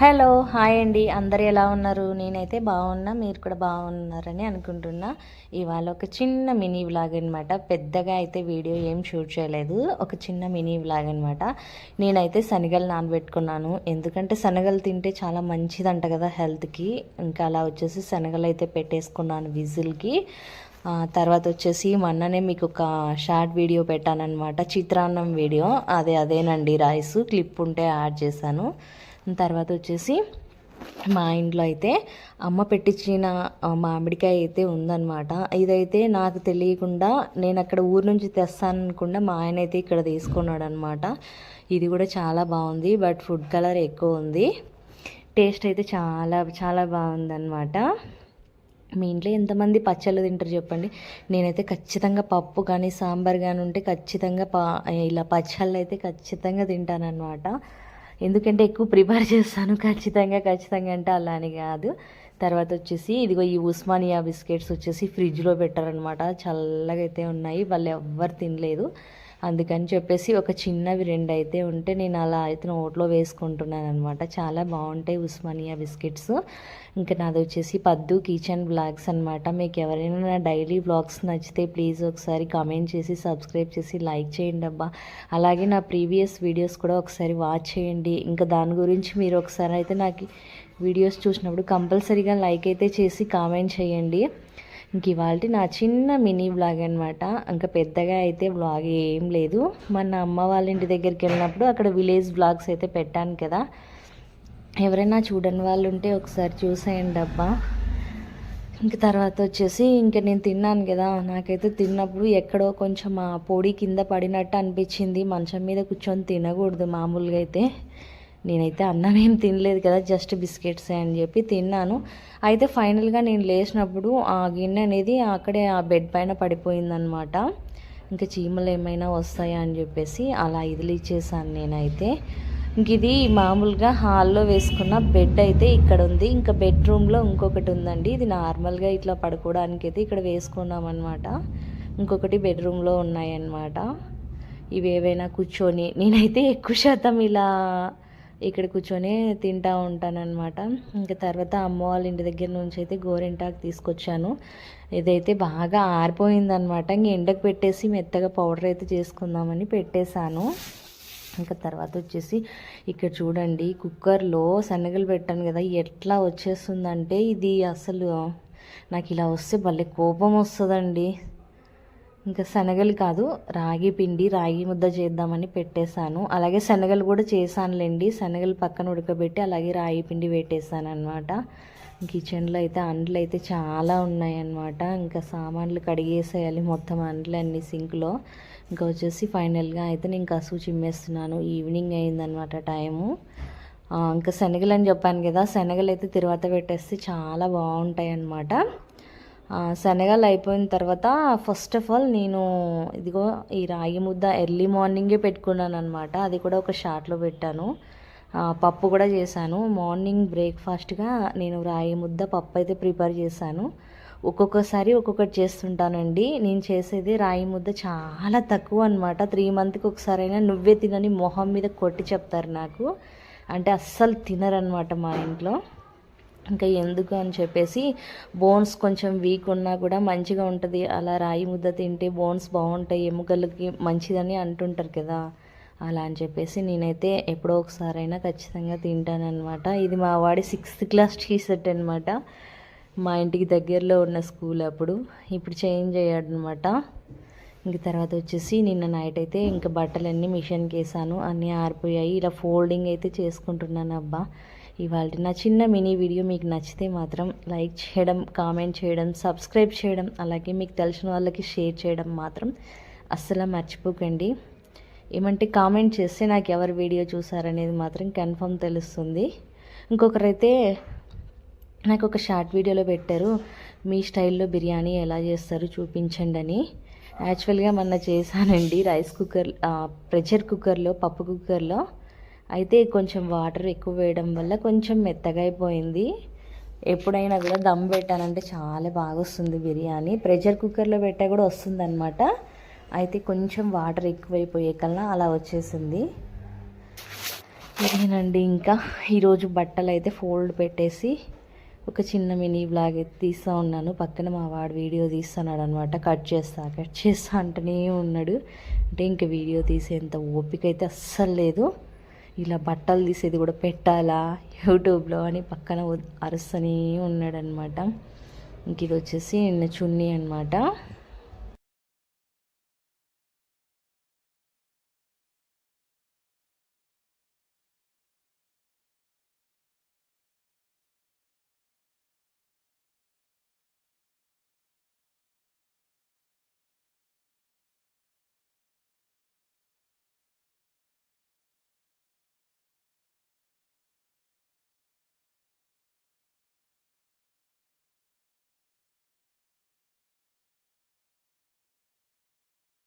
Hello hi అండి. అందరు ఎలా ఉన్నారు? నేనైతే బాగున్నా మీరు కూడా బాగున్నారని అనుకుంటున్నా. ఇవాళ ఒక చిన్న మినీ వ్లాగ్ అనమాట పెద్దగా అయితే వీడియో ఏం షూట్ చేయలేదు. ఒక చిన్న మినీ వ్లాగ్ అనమాట నేనైతే శనగలు నానబెట్టుకున్నాను. ఎందుకంటే శనగలు తింటే చాలా మంచిదంట కదా హెల్త్కి. ఇంకా అలా వచ్చేసి శనగలు అయితే పెట్టేసుకున్నాను విజిల్కి. తర్వాత వచ్చేసి మొన్ననే మీకు ఒక షార్ట్ వీడియో పెట్టానన్నమాట. చిత్రాన్నం వీడియో. అదే అదేనండి రైస్. క్లిప్ ఉంటే యాడ్ చేశాను. తర్వాత వచ్చేసి మా ఇంట్లో అయితే అమ్మ పెట్టించిన మామిడికాయ అయితే ఉందన్నమాట. ఇదైతే నాకు తెలియకుండా నేను అక్కడ ఊరు నుంచి తెస్తాను అనుకుండా మా ఆయన అయితే ఇక్కడ తీసుకున్నాడు అనమాట ఇది కూడా చాలా బాగుంది బట్ ఫుడ్ కలర్ ఎక్కువ ఉంది. టేస్ట్ అయితే చాలా చాలా బాగుందన్నమాట. మీ ఇంట్లో ఎంతమంది పచ్చళ్ళు తింటారు చెప్పండి? నేనైతే ఖచ్చితంగా పప్పు కానీ సాంబార్ కానీ ఉంటే ఖచ్చితంగా పా ఇలా పచ్చళ్ళు అయితే ఖచ్చితంగా తింటానన్నమాట. ఎందుకంటే ఎక్కువ ప్రిపేర్ చేస్తాను ఖచ్చితంగా ఖచ్చితంగా అంటే అలా అని కాదు. తర్వాత వచ్చేసి ఇదిగో ఈ ఉస్మానియా బిస్కెట్స్ వచ్చేసి ఫ్రిడ్జ్లో పెట్టారనమాట చల్లగా అయితే ఉన్నాయి వాళ్ళు ఎవ్వరు తినలేదు. అందుకని చెప్పేసి ఒక చిన్నవి రెండు అయితే ఉంటే నేను అలా అయితే నోట్లో వేసుకుంటున్నాను అనమాట చాలా బాగుంటాయి ఉస్మానియా బిస్కెట్స్. ఇంకా నాది వచ్చేసి పద్దు కిచెన్ బ్లాగ్స్ అనమాట మీకు ఎవరైనా నా డైలీ బ్లాగ్స్ నచ్చితే ప్లీజ్ ఒకసారి కామెంట్ చేసి సబ్స్క్రైబ్ చేసి లైక్ చేయండి అబ్బా. అలాగే నా ప్రీవియస్ వీడియోస్ కూడా ఒకసారి వాచ్ చేయండి. ఇంకా దాని గురించి మీరు ఒకసారి అయితే నాకు వీడియోస్ చూసినప్పుడు కంపల్సరీగా లైక్ అయితే చేసి కామెంట్ చేయండి. ఇంక ఇవాళ నా చిన్న మినీ బ్లాగ్ అనమాట ఇంకా పెద్దగా అయితే బ్లాగ్ ఏం లేదు. మన అమ్మ వాళ్ళ ఇంటి దగ్గరికి వెళ్ళినప్పుడు అక్కడ విలేజ్ బ్లాగ్స్ అయితే పెట్టాను కదా. ఎవరైనా చూడని వాళ్ళు ఉంటే ఒకసారి చూసేయండి అబ్బా. ఇంక తర్వాత వచ్చేసి ఇంక నేను తిన్నాను కదా. నాకైతే తిన్నప్పుడు ఎక్కడో కొంచెం ఆ పొడి కింద పడినట్టు అనిపించింది. మంచం మీద కూర్చొని తినకూడదు మామూలుగా అయితే. నేనైతే అన్నం ఏం తినలేదు కదా జస్ట్ బిస్కెట్స్ అని చెప్పి తిన్నాను. అయితే ఫైనల్గా నేను లేచినప్పుడు ఆ గిన్నె అనేది అక్కడే ఆ బెడ్ పైన పడిపోయిందనమాట ఇంకా చీమలు ఏమైనా వస్తాయా అని చెప్పేసి అలా ఇదిలిచ్చేసాను నేనైతే. ఇంక ఇది మామూలుగా హాల్లో వేసుకున్న బెడ్ అయితే ఇక్కడ ఉంది. ఇంకా బెడ్రూమ్లో ఇంకొకటి ఉందండి. ఇది నార్మల్గా ఇట్లా పడుకోవడానికి అయితే ఇక్కడ వేసుకున్నాం అనమాట ఇంకొకటి బెడ్రూమ్లో ఉన్నాయన్నమాట. ఇవి ఏవైనా కూర్చొని నేనైతే ఎక్కువ శాతం ఇలా ఇక్కడ కూర్చొని తింటా ఉంటానన్నమాట. ఇంకా తర్వాత అమ్మ వాళ్ళ ఇంటి దగ్గర నుంచి అయితే గోరింటాకు తీసుకొచ్చాను. ఇదైతే బాగా ఆరిపోయిందనమాట ఇంక ఎండకు పెట్టేసి మెత్తగా పౌడర్ అయితే చేసుకుందామని పెట్టేశాను. ఇంకా తర్వాత వచ్చేసి ఇక్కడ చూడండి కుక్కర్లో శనగలు పెట్టాను కదా ఎట్లా వచ్చేస్తుందంటే ఇది అసలు నాకు ఇలా వస్తే భలే కోపం వస్తుందండి. ఇంకా శనగలు కాదు రాగి పిండి రాగి ముద్ద చేద్దామని పెట్టేశాను. అలాగే శనగలు కూడా చేశానులేండి. శనగలు పక్కన ఉడకబెట్టి అలాగే రాగి పిండి పెట్టేశాను అనమాట కిచెన్లో అయితే అండ్లు అయితే చాలా ఉన్నాయన్నమాట. ఇంకా సామాన్లు కడిగేసేయాలి మొత్తం అండ్లు అన్ని సింక్లో. ఇంకా వచ్చేసి ఫైనల్గా అయితే నేను కసువు చిమ్మేస్తున్నాను. ఈవినింగ్ అయిందనమాట టైము. ఇంకా శనగలు అని చెప్పాను కదా శనగలు అయితే తర్వాత పెట్టేస్తే చాలా బాగుంటాయి అన్నమాట శనగలు అయిపోయిన తర్వాత ఫస్ట్ ఆఫ్ ఆల్ నేను ఇదిగో ఈ రాగి ముద్ద ఎర్లీ మార్నింగే పెట్టుకున్నాను అనమాట అది కూడా ఒక షార్ట్లో పెట్టాను. పప్పు కూడా చేశాను. మార్నింగ్ బ్రేక్ఫాస్ట్గా నేను రాగి ముద్ద పప్పు అయితే ప్రిపేర్ చేశాను. ఒక్కొక్కసారి ఒక్కొక్కటి చేస్తుంటానండి. నేను చేసేది రాయి ముద్ద చాలా తక్కువ అనమాట త్రీ మంత్కి ఒకసారి అయినా నువ్వే తినని మొహం మీద కొట్టి చెప్తారు నాకు. అంటే అస్సలు తినరనమాట మా ఇంట్లో. ఇంకా ఎందుకు అని చెప్పేసి బోన్స్ కొంచెం వీక్ ఉన్నా కూడా మంచిగా ఉంటుంది. అలా రాయి ముద్ద తింటే బోన్స్ బాగుంటాయి ఎముకలకి మంచిదని అంటుంటారు కదా. అలా అని చెప్పేసి నేనైతే ఎప్పుడో ఒకసారైనా ఖచ్చితంగా తింటానమాట ఇది మా వాడి సిక్స్త్ క్లాస్ టీ సెట్ అనమాట మా ఇంటికి దగ్గరలో ఉన్న స్కూల్ అప్పుడు. ఇప్పుడు చేంజ్ అయ్యాడనమాట ఇంక తర్వాత వచ్చేసి నిన్న నైట్ అయితే ఇంకా బట్టలన్నీ మిషన్కి వేసాను అన్నీ ఆరిపోయాయి. ఇలా ఫోల్డింగ్ అయితే చేసుకుంటున్నాను అబ్బా. ఇవాళ నా చిన్న మినీ వీడియో మీకు నచ్చితే మాత్రం లైక్ చేయడం కామెంట్ చేయడం సబ్స్క్రైబ్ చేయడం అలాగే మీకు తెలిసిన వాళ్ళకి షేర్ చేయడం మాత్రం అస్సలు మర్చిపోకండి. ఏమంటే కామెంట్ చేస్తే నాకు ఎవరు వీడియో చూసారనేది మాత్రం కన్ఫర్మ్ తెలుస్తుంది. ఇంకొకరైతే నాకు ఒక షార్ట్ వీడియోలో పెట్టారు మీ స్టైల్లో బిర్యానీ ఎలా చేస్తారు చూపించండి అని. యాక్చువల్గా మొన్న చేశానండి రైస్ కుక్కర్ ప్రెషర్ కుక్కర్లో పప్పు కుక్కర్లో. అయితే కొంచెం వాటర్ ఎక్కువ వేయడం వల్ల కొంచెం మెత్తగా అయిపోయింది. ఎప్పుడైనా కూడా దమ్ పెట్టానంటే చాలా బాగా వస్తుంది బిర్యానీ. ప్రెషర్ కుక్కర్లో పెట్టా కూడా వస్తుంది అనమాట అయితే కొంచెం వాటర్ ఎక్కువైపోయే కల్లా అలా వచ్చేసింది. ఇదేనండి ఇంకా. ఈరోజు బట్టలు అయితే ఫోల్డ్ పెట్టేసి ఒక చిన్న మినీ బ్లాగ్ అయితే తీస్తూ ఉన్నాను. పక్కన మా వాడు వీడియో తీస్తున్నాడు అనమాట కట్ చేస్తా కట్ చేస్తా అంటనే ఉన్నాడు. అంటే ఇంక వీడియో తీసేంత ఓపిక అయితే అస్సలు లేదు. ఇలా బట్టలు తీసేది కూడా పెట్టాలా యూట్యూబ్లో అని పక్కన అరుస్తూనే ఉన్నాడనమాట ఇంక ఇది వచ్చేసి నిన్న చున్నీ అనమాట